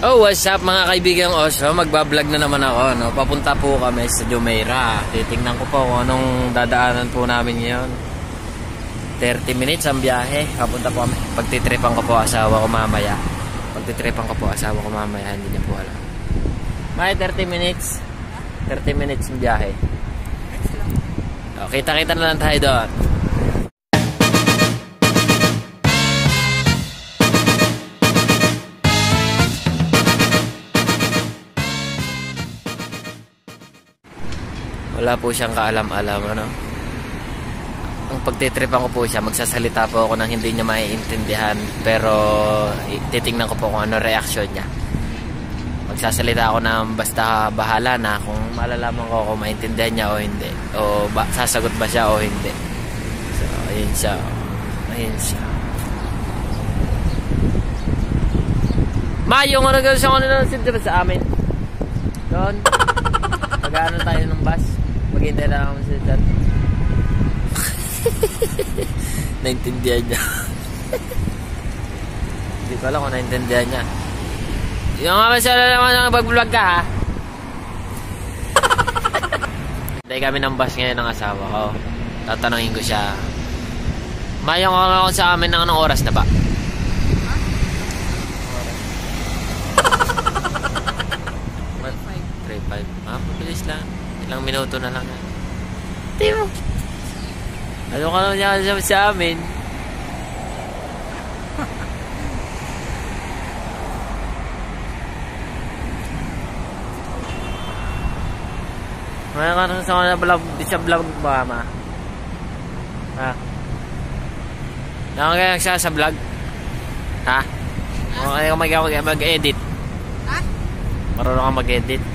Oh, what's up mga kaibigang Oso? Magbablog na naman ako. No? Papunta po kami sa Jumeirah. Titingnan ko po kung anong dadaanan po namin ngayon. 30 minutes ang biyahe. Papunta po kami. Pagtitripan ko po asawa ko mamaya. Pagtitripan ko po asawa ko mamaya. Hindi niya po alam. May 30 minutes. 30 minutes ang biyahe. Oh, kita-kita na lang tayo doon. Wala po siyang kaalam-alam, ano? Ang pagtitripan ko po siya, magsasalita po ako nang hindi niya maiintindihan. Pero titingnan ko po kung ano reaction niya. Magsasalita ako ng basta bahala na kung malalaman ko kung maintindihan niya o hindi. O ba, sasagot ba siya o hindi. So, ayun siya. Ayun siya. Ma, yung ano gawin siya kanina diba sa amin? Doon. Mag-ano tayo ng bus? Maghintay na kami sa dyan. naintindihan niya. Hindi ko alam kung naintindihan niya. Yung nga masala naman ang mag-vlog ka ha. Hintay kami ng bus ngayon ng asawa ko. Tatanungin ko siya. Mayong ako sa amin ng anong oras na ba? What? 3-5. Ah, mabilis lang. Ilang minuto na lang. Timo. Ano ka naman niya sa, sa amin? Maya ka na sa mga vlog, di sa vlog ba, ma? Ha? Nakakaya siya sa vlog? Ha? Okay ka mag- mag-edit? Ha? Marunong ka mag-edit?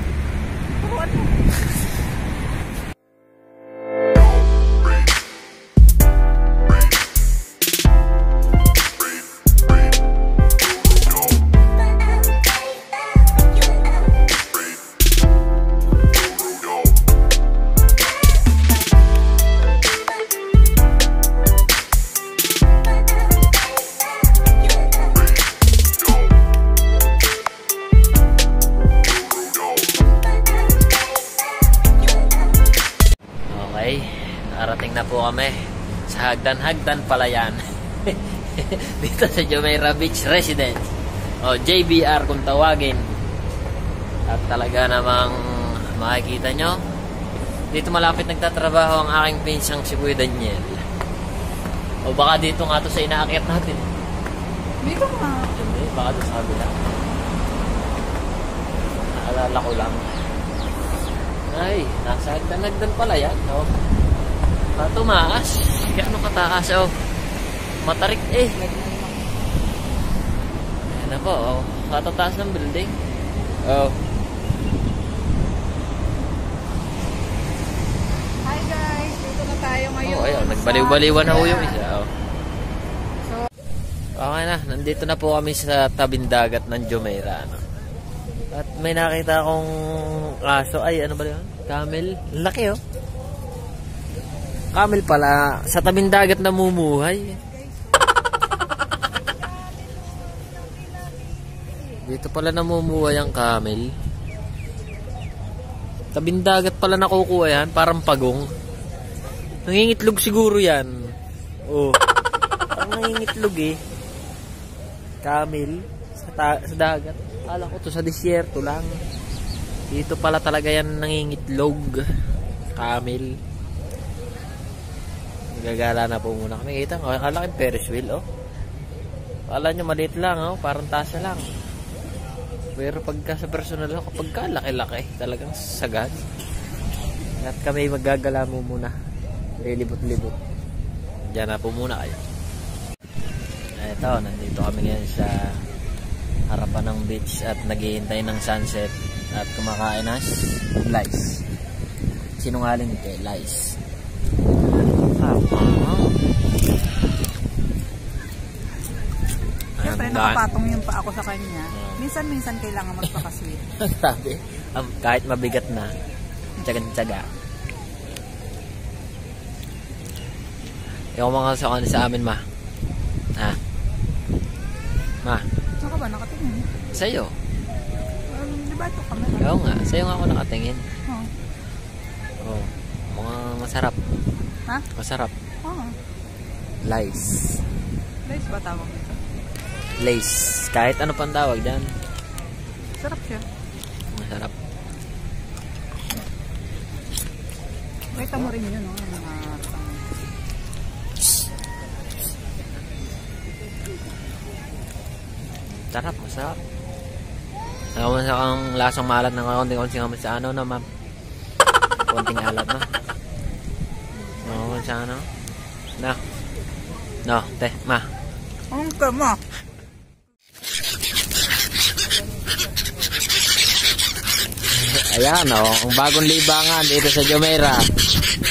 Na po kami sa Hagdan-Hagdan pala yan. Dito sa Jumeirah Beach Residence. O JBR kung tawagin. At talaga namang makikita nyo, dito malapit nagtatrabaho ang aking pinsang si Kuya Daniel. O baka dito nga to sa inaakit natin. Ko nga. Hindi, baka doon sa kabila. Naalala ko lang. Ay, nasa hagdan-hagdan pala yan, no? Matumaas. Gano'ng kataas, oh. Matarik eh. Ayan na po, oh. Katataas ng building. Oh. Hi guys, dito na tayo ngayon. Oh, ayun. Nagbaliw-baliwan na ho yung sa- isa, oh. So, Okay na, nandito na po kami sa tabing dagat ng Jumeirah. Ano? At may nakita akong aso. Ay, ano ba yun? Camel. Laki oh. Camel pala. Sa tabing dagat namumuhay. Dito pala namumuhay ang camel. Tabing dagat pala nakukuha yan. Parang pagong. Nangingitlog siguro yan. Oh. Parang nangingitlog eh. Camel sa, sa dagat. Kala ko to sa disyerto lang. Dito pala talaga yan nangingitlog. Camel. Gagala na po muna kami. Kita ko, kala ko Ferris wheel, oh. Kala nyo maliit lang, oh. Parang tasa lang. Pero pagka sa personal ako, pagka laki-laki, talagang sagad. At kami maggagala mo muna. Lilibot-libot. Diyan na po muna kayo. Ito, nandito kami ngayon sa harapan ng beach at naghihintay ng sunset at kumakain ng lice. Sinungaling kay lice. Siyempre, nakapatong yung pa ako sa kanya. Minsan-minsan kailangan magpakasweet. Sabi, um, kahit mabigat na, tsagan-tsaga. Yung mga sa sa amin, ma. Ha? Ma, Saan ka ba nakatingin? sa'yo. di ba ito kami? Oo nga, sa'yo nga ako nakatingin. Oo. Oo. Mukhang masarap. Ha? Masarap. Oo. Lice. Guys, ba tawag ito? Lace. Kahit ano pang tawag dyan. Sarap siya. Masarap. Kita mo rin yun, no? Mga Sarap, masarap. Sa kang lasang malat ng konting-konting kami sa ano na ma'am. Konting alat na. Oo, sa ano. Na. No, te, ma. Kama. Ayan, oh, ang bagong libangan dito sa Jumeirah.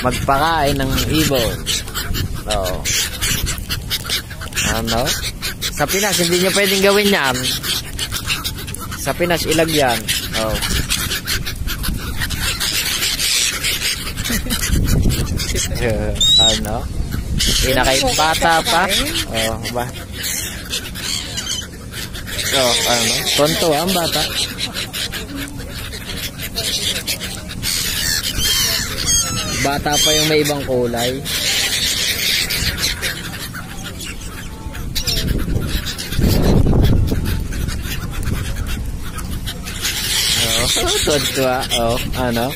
Magpakain ng ibon. Oh. Ano? Sa Pinas, hindi nyo pwedeng gawin yan. Sa Pinas, ilag yan. Oh. Ano? Pinakay bata pa. Oh, ba? Oh, ano? Tonto ang bata. Bata pa yung may ibang kulay. Oh, tonto ah. Oh, ano?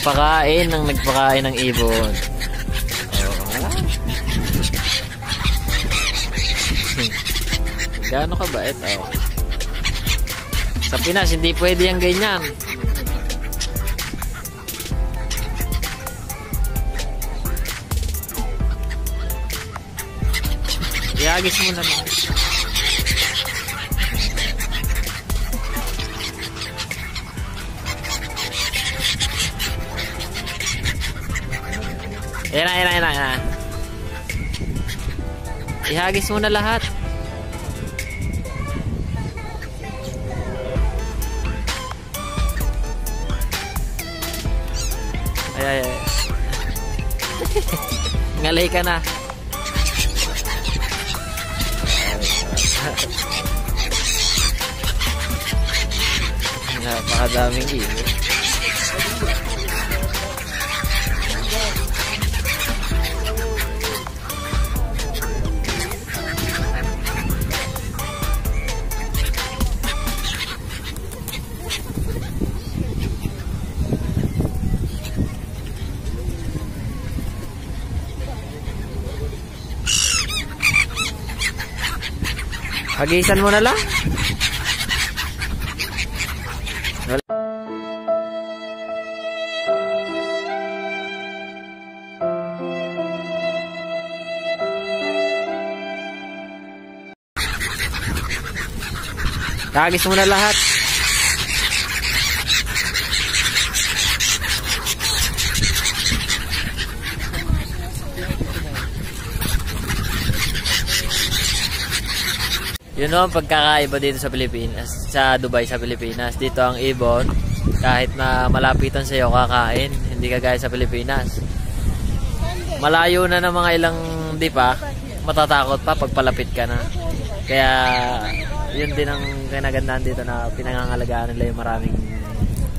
nagpakain ng nagpakain ng ibon. Gaano ka bait? Oh. Sa Pinas, hindi pwede yung ganyan. Iagis mo na lang. Ayan na, ayan na, ayan na, ayan. Ihagis mo lahat. Ay, ay, ay. Ngalay ka na. Napakadaming ibon. Hagisan mo na lang. Hagis mo na lahat. Yun ang pagkakaiba dito sa Pilipinas, sa Dubai sa Pilipinas. Dito ang ibon, kahit na malapitan sa iyo kakain, hindi kagaya sa Pilipinas. Malayo na ng mga ilang, di pa, matatakot pa pag palapit ka na. Kaya, yun din ang kinagandaan dito na pinangangalagaan nila yung maraming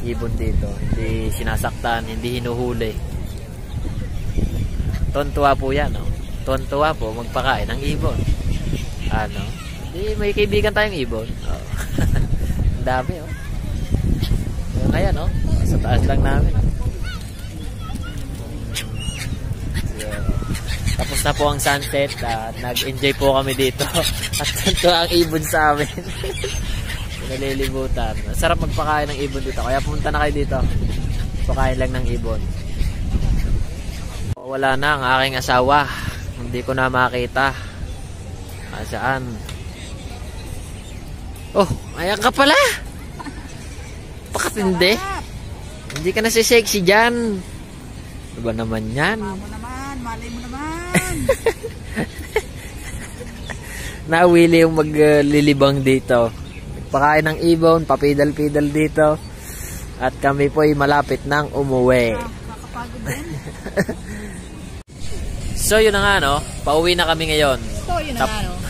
ibon dito. Hindi sinasaktan, hindi hinuhuli. Tontuwa po yan, no? Tontuwa po magpakain ng ibon. Ano? Di, may kaibigan tayong ibon. Oh. Ang dami, oh. So, ayan, oh. Sa taas lang namin. So, tapos na po ang sunset at nag-enjoy po kami dito. At ito ang ibon sa amin. Nalilibutan. Sarap magpakain ng ibon dito. Kaya pumunta na kayo dito. Pakain lang ng ibon. Wala na ang aking asawa. Hindi ko na makita. Ah, saan? Oh, ayan ka pala. Pakatindi. Hindi ka na si sexy dyan. Ano ba naman yan? Mama mo naman, malay mo naman. Nawili yung maglilibang dito. Pakain ng ibon, papidal-pidal dito. At kami po ay malapit nang umuwi. Nakakapagod din. So yun na nga no, pauwi na kami ngayon. So, yun na Tap- nga, no?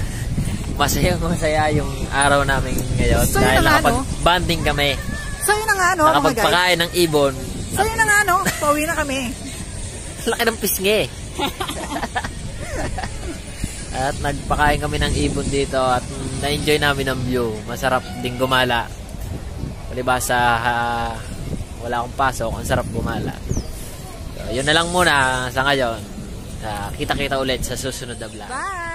Masaya masaya yung araw namin ngayon So, yun dahil na nakapag-banding kami. So, yun na nga, no, mga guys. Nakapagpakain ng ibon. So, yun na nga, no? Pauwi na kami. Laki ng pisngi. at nagpakain kami ng ibon dito at na-enjoy namin ang view. Masarap ding gumala. Palibasa ah, wala akong pasok, ang sarap gumala. So, yun na lang muna sa ngayon. Kita-kita ulit sa susunod na vlog. Bye!